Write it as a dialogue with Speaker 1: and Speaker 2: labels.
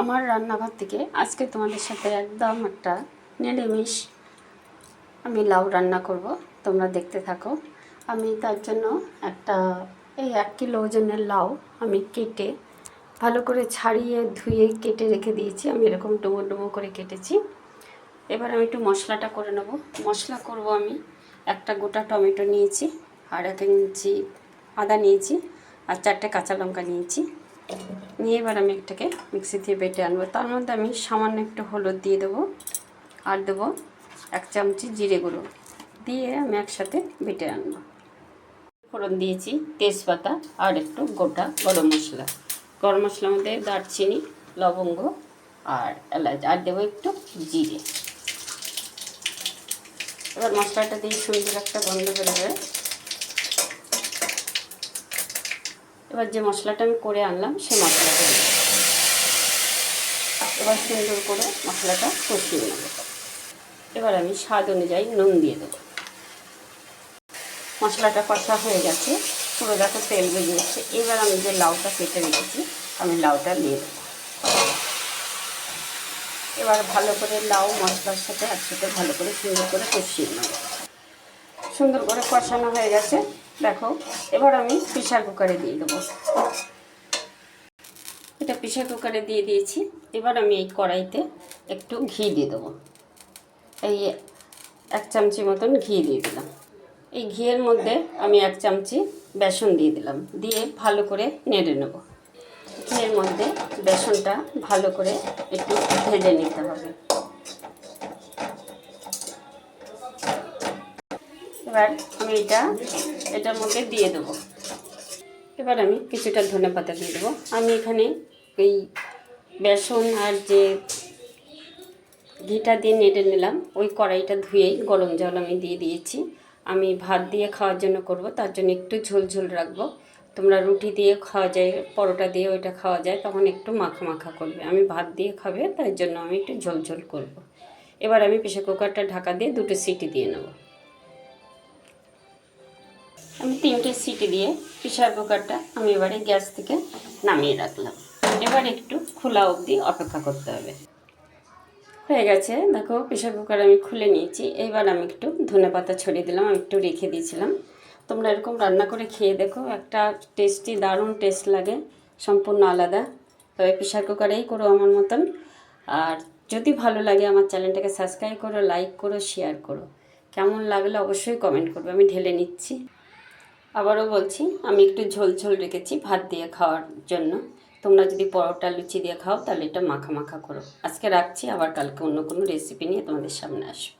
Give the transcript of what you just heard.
Speaker 1: আমার রান্নাঘর থেকে আজকে তোমাদের সাথে একদম একটা নিরামিষ আমি লাউ রান্না করব, তোমরা দেখতে থাকো। আমি তার জন্য একটা, এই এক কিলো ওজনের লাউ আমি কেটে ভালো করে ছাড়িয়ে, ধুয়ে কেটে রেখে দিয়েছি। আমি এরকম ডুবো ডুবো করে কেটেছি। এবার আমি একটু মশলাটা করে নেব। মশলা করব আমি একটা গোটা টমেটো নিয়েছি, আর এক ইঞ্চি আদা নিয়েছি, আর চারটে কাঁচা লঙ্কা নিয়েছি। নিয়ে এবার আমি মিক্সি দিয়ে বেটে আনব। তার মধ্যে আমি সামান্য একটু হলুদ দিয়ে দেবো আর দেবো এক চামচি জিরে গুঁড়ো দিয়ে আমি একসাথে বেটে আনব। ফোড়ন দিয়েছি তেজপাতা আর একটু গোটা গরম মশলা। গরম মশলার মধ্যে দারচিনি, লবঙ্গ আর এলাচ আর দেবো একটু জিরে। এবার মশলাটা দিয়ে সুন্দর একটা গন্ধ বেরোবে এবার যে মশলাটা আমি করে আনলাম সেই মশলাটা এবার সুন্দর করে মশলাটা কষিয়ে নেব। এবার আমি স্বাদ অনুযায়ী নুন দিয়ে দেবো। মশলাটা কষা হয়ে গেছে, পুরো দেখো তেল বেরিয়েছে এবার আমি যে লাউটা কেটে রেখেছি, আমি লাউটা দিয়ে দেবো। এবার ভালো করে লাউ মশলার সাথে একসাথে ভালো করে সুন্দর করে কষিয়ে নেব। সুন্দর করে কষানো হয়ে গেছে। দেখো, এবার আমি প্রেশার কুকারে দিয়ে দেবো। এটা প্রেশার কুকারে দিয়ে দিয়েছি। এবার আমি এই কড়াইতে একটু ঘি দিয়ে দেবো। এই এক চামচি মতন ঘি দিয়ে দিলাম। এই ঘিয়ের মধ্যে আমি এক চামচি বেসন দিয়ে দিলাম। দিয়ে ভালো করে নেড়ে নেব। ঘিয়ের মধ্যে বেসনটা ভালো করে একটু ভেজে নিতে হবে। এবার আমি এটা, এটার মধ্যে দিয়ে দেবো। এবার আমি কিছুটা ধনে পাতা দিয়ে দেবো। আমি এখানে এই বেসন আর যে ঘিটা দিয়ে নেড়ে নিলাম, ওই কড়াইটা ধুয়েই গরম জল আমি দিয়ে দিয়েছি। আমি ভাত দিয়ে খাওয়ার জন্য করব, তার জন্য একটু ঝোল ঝোল রাখব। তোমরা রুটি দিয়ে খাওয়া যায়, পরোটা দিয়ে ওইটা খাওয়া যায়, তখন একটু মাখা মাখা করবে। আমি ভাত দিয়ে খাবে, তাই জন্য আমি একটু ঝোল ঝোল করব। এবার আমি প্রেশার কুকারটা ঢাকা দিয়ে দুটো সিটি দিয়ে নেব। আমি তিনটে সিটি দিয়ে প্রেশার কুকারটা আমি এবারে গ্যাস থেকে নামিয়ে রাখলাম। এবার একটু খোলা অবধি অপেক্ষা করতে হবে। হয়ে গেছে। দেখো প্রেশার কুকার আমি খুলে নিয়েছি। এইবার আমি একটু ধনে পাতা ছড়িয়ে দিলাম, আমি একটু রেখে দিয়েছিলাম। তোমরা এরকম রান্না করে খেয়ে দেখো, একটা টেস্টি দারুণ টেস্ট লাগে, সম্পূর্ণ আলাদা। তবে প্রেশার কুকারেই করো আমার মতন। আর যদি ভালো লাগে আমার চ্যানেলটাকে সাবস্ক্রাইব করো লাইক করো শেয়ার করো। কেমন লাগলে অবশ্যই কমেন্ট করবে, আমি ঢেলে নিচ্ছি। আবারও বলছি, আমি একটু ঝোল ঝোল রেখেছি ভাত দিয়ে খাওয়ার জন্য। তোমরা যদি পরোটা, লুচি দিয়ে খাও, তাহলে এটা মাখা মাখা করো। আজকে রাখছি, আবার কালকে অন্য কোনো রেসিপি নিয়ে তোমাদের সামনে আসব।